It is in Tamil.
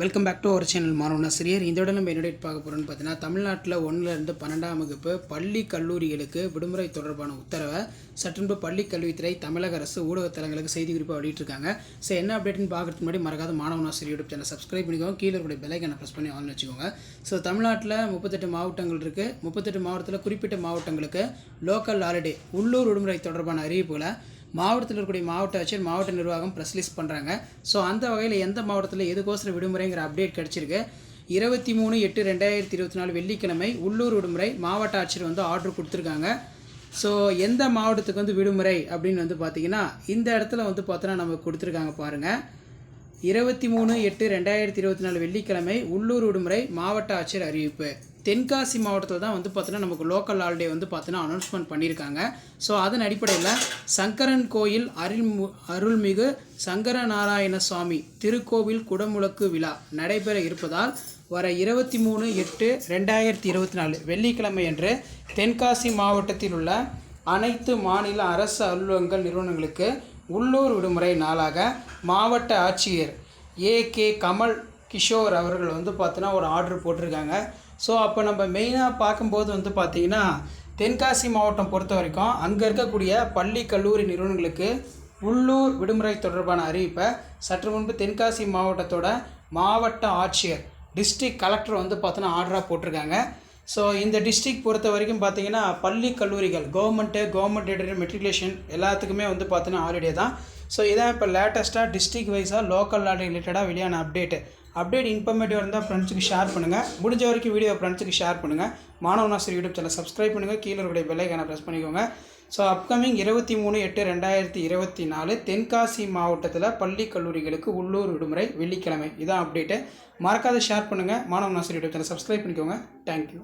Welcome back to our channel மாணவன் ஆசிரியர் இந்த விட நம்ம என்ன பார்க்க போகிறோம்னு பார்த்தீங்கன்னா தமிழ்நாட்டில் ஒன்றுலேருந்து பன்னெண்டாம் வகுப்பு பள்ளி கல்லூரிகளுக்கு விடுமுறை தொடர்பான உத்தரவை சற்றுன்பு பள்ளி கல்வித்துறை தமிழக அரசு ஊடகத்தலங்களுக்கு செய்தி குறிப்பாக வெளியிட்டிருக்காங்க. ஸோ என்ன அப்டேட்னு பார்க்கறதுக்கு முன்னாடி மறக்காத மாணவன் யூடியூப் சேனல் சப்ஸ்கிரைப் பண்ணிக்கோங்க. கீழே இருக்கிற பெல்லைக்கனை ப்ரெஸ் பண்ணி ஆன் வச்சுக்கோங்க. ஸோ தமிழ்நாட்டில் முப்பத்தெட்டு மாவட்டங்கள் இருக்குது முப்பத்தெட்டு மாவட்டத்தில் குறிப்பிட்ட மாவட்டங்களுக்கு லோக்கல் ஹாலிடே உள்ளூர் விடுமுறை தொடர்பான அறிவிப்புகளை மாவட்டத்தில் இருக்கக்கூடிய மாவட்ட ஆட்சியர் மாவட்ட நிர்வாகம் ப்ரெஸ் பண்ணுறாங்க ஸோ அந்த வகையில் எந்த மாவட்டத்தில் எதுக்கோசரம் விடுமுறைங்கிற அப்டேட் கிடச்சிருக்கு? இருபத்தி மூணு எட்டு ரெண்டாயிரத்தி இருபத்தி நாலு வெள்ளிக்கிழமை உள்ளூர் விடுமுறை மாவட்ட ஆட்சியர் வந்து ஆர்டர் கொடுத்துருக்காங்க. ஸோ எந்த மாவட்டத்துக்கு வந்து விடுமுறை அப்படின்னு வந்து பார்த்தீங்கன்னா இந்த இடத்துல வந்து பார்த்தோன்னா நம்ம கொடுத்துருக்காங்க பாருங்கள் இருபத்தி மூணு எட்டு ரெண்டாயிரத்தி இருபத்தி நாலு வெள்ளிக்கிழமை உள்ளூர் விடுமுறை மாவட்ட ஆட்சியர் அறிவிப்பு. தென்காசி மாவட்டத்தில் தான் வந்து பார்த்தீங்கன்னா நமக்கு லோக்கல் ஹாலிடே வந்து பார்த்தீங்கன்னா அனௌன்ஸ்மெண்ட் பண்ணியிருக்காங்க ஸோ அதன் அடிப்படையில் சங்கரன் கோயில் அருள்மு அருள்மிகு சங்கரநாராயண சுவாமி திருக்கோவில் குடமுழக்கு விழா நடைபெற இருப்பதால் வர இருபத்தி மூணு எட்டு ரெண்டாயிரத்தி இருபத்தி நாலு வெள்ளிக்கிழமை அன்று தென்காசி மாவட்டத்தில் உள்ள அனைத்து மாநில அரசு அலுவலகங்கள் நிறுவனங்களுக்கு உள்ளூர் விடுமுறை நாளாக மாவட்ட ஆட்சியர் ஏ கே கமல் கிஷோர் அவர்கள் வந்து பார்த்தோன்னா ஒரு ஆர்டர் போட்டிருக்காங்க. ஸோ அப்போ நம்ம மெயினாக பார்க்கும்போது வந்து பார்த்திங்கன்னா தென்காசி மாவட்டம் பொறுத்த வரைக்கும் அங்கே இருக்கக்கூடிய பள்ளி கல்லூரி நிறுவனங்களுக்கு உள்ளூர் விடுமுறை தொடர்பான அறிவிப்பை சற்று முன்பு தென்காசி மாவட்டத்தோட மாவட்ட ஆட்சியர் டிஸ்ட்ரிக்ட் கலெக்டர் வந்து பார்த்தோன்னா ஆர்டராக போட்டிருக்காங்க. ஸோ இந்த டிஸ்ட்ரிக்ட் பொறுத்த வரைக்கும் பார்த்தீங்கன்னா பள்ளி கல்லூரிகள் கவர்மெண்ட்டு கவர்மெண்ட் எடட் மெட்ரிகுலேஷன் எல்லாத்துக்குமே வந்து பார்த்தீங்கன்னா ஹாலிடே தான். ஸோ இதான் இப்போ லேட்டஸ்ட்டாக டிஸ்ட்ரிக் வைஸாக லோக்கல் ஹாலிடே ரிலேட்டடாக வெளியான அப்டேட்டு அப்டேட் இன்ஃபர்மேட்டிவ் இருந்தால் ஃப்ரெண்ட்ஸுக்கு ஷேர் பண்ணுங்கள் முடிஞ்ச வரைக்கும் வீடியோ ஃப்ரெண்ட்ஸுக்கு ஷேர் பண்ணுங்கள் மாணவனாசர் யூடியூப் சேனல் சப்ஸ்கிரைப் பண்ணுங்கள் கீழே இருக்கிற பெல்லைக்கான ப்ரெஸ் பண்ணிக்கோங்க. ஸோ அப்கமிங் இருபத்தி மூணு எட்டு ரெண்டாயிரத்தி இருபத்தி நாலு தென்காசி மாவட்டத்தில் பள்ளி கல்லூரிகளுக்கு உள்ளூர் விடுமுறை வெள்ளிக்கிழமை. இதான் அப்டேட்டு மறக்காத ஷேர் பண்ணுங்கள் மாணவனாசர் யூடியூப் சேனல் சப்ஸ்கிரைப் பண்ணிக்கோங்க. Thank you